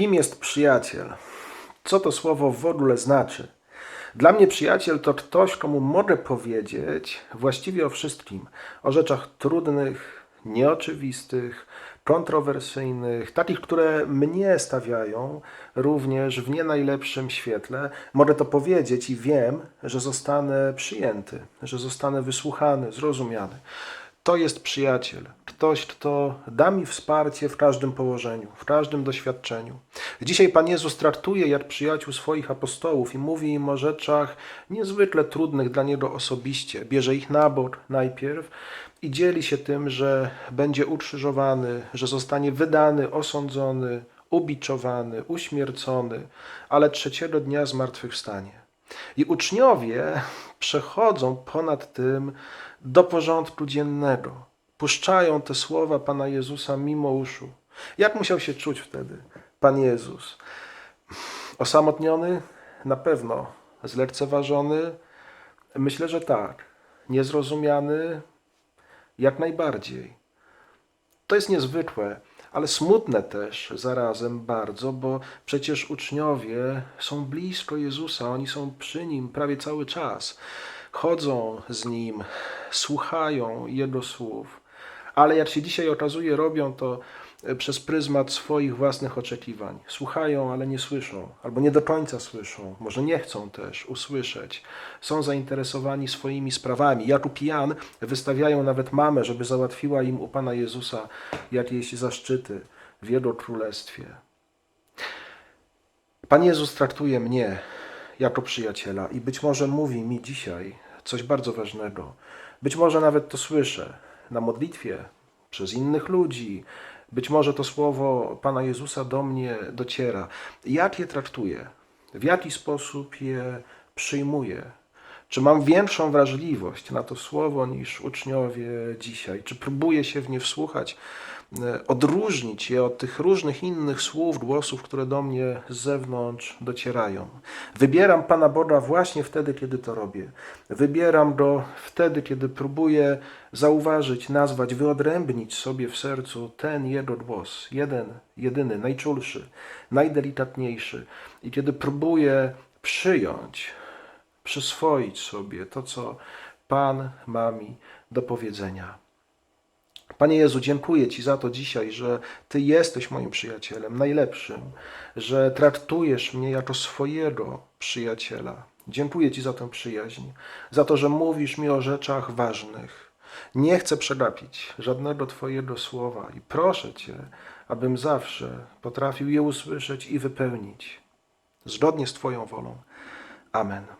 Kim jest przyjaciel? Co to słowo w ogóle znaczy? Dla mnie przyjaciel to ktoś, komu mogę powiedzieć właściwie o wszystkim. O rzeczach trudnych, nieoczywistych, kontrowersyjnych, takich, które mnie stawiają również w nie najlepszym świetle. Mogę to powiedzieć i wiem, że zostanę przyjęty, że zostanę wysłuchany, zrozumiany. To jest przyjaciel. Ktoś, kto da mi wsparcie w każdym położeniu, w każdym doświadczeniu. Dzisiaj Pan Jezus traktuje jak przyjaciół swoich apostołów i mówi im o rzeczach niezwykle trudnych dla Niego osobiście. Bierze ich na bok najpierw i dzieli się tym, że będzie ukrzyżowany, że zostanie wydany, osądzony, ubiczowany, uśmiercony, ale trzeciego dnia zmartwychwstanie. I uczniowie przechodzą ponad tym do porządku dziennego. Puszczają te słowa Pana Jezusa mimo uszu. Jak musiał się czuć wtedy Pan Jezus? Osamotniony? Na pewno. Zlekceważony? Myślę, że tak. Niezrozumiany? Jak najbardziej. To jest niezwykłe, ale smutne też zarazem bardzo, bo przecież uczniowie są blisko Jezusa, oni są przy Nim prawie cały czas. Chodzą z Nim, słuchają Jego słów, ale jak się dzisiaj okazuje, robią to e, przez pryzmat swoich własnych oczekiwań. Słuchają, ale nie słyszą, albo nie do końca słyszą, może nie chcą też usłyszeć. Są zainteresowani swoimi sprawami. Jakub i Jan wystawiają nawet mamę, żeby załatwiła im u Pana Jezusa jakieś zaszczyty w Jego królestwie. Pan Jezus traktuje mnie jako przyjaciela i być może mówi mi dzisiaj coś bardzo ważnego. Być może nawet to słyszę na modlitwie, przez innych ludzi. Być może to słowo Pana Jezusa do mnie dociera. Jak je traktuję? W jaki sposób je przyjmuję? Czy mam większą wrażliwość na to słowo niż uczniowie dzisiaj? Czy próbuję się w nie wsłuchać, e, odróżnić je od tych różnych innych słów, głosów, które do mnie z zewnątrz docierają? Wybieram Pana Boga właśnie wtedy, kiedy to robię. Wybieram Go wtedy, kiedy próbuję zauważyć, nazwać, wyodrębnić sobie w sercu ten Jego głos, jeden, jedyny, najczulszy, najdelikatniejszy. I kiedy próbuję przyjąć, przyswoić sobie to, co Pan ma mi do powiedzenia. Panie Jezu, dziękuję Ci za to dzisiaj, że Ty jesteś moim przyjacielem, najlepszym, że traktujesz mnie jako swojego przyjaciela. Dziękuję Ci za tę przyjaźń, za to, że mówisz mi o rzeczach ważnych. Nie chcę przegapić żadnego Twojego słowa i proszę Cię, abym zawsze potrafił je usłyszeć i wypełnić zgodnie z Twoją wolą. Amen.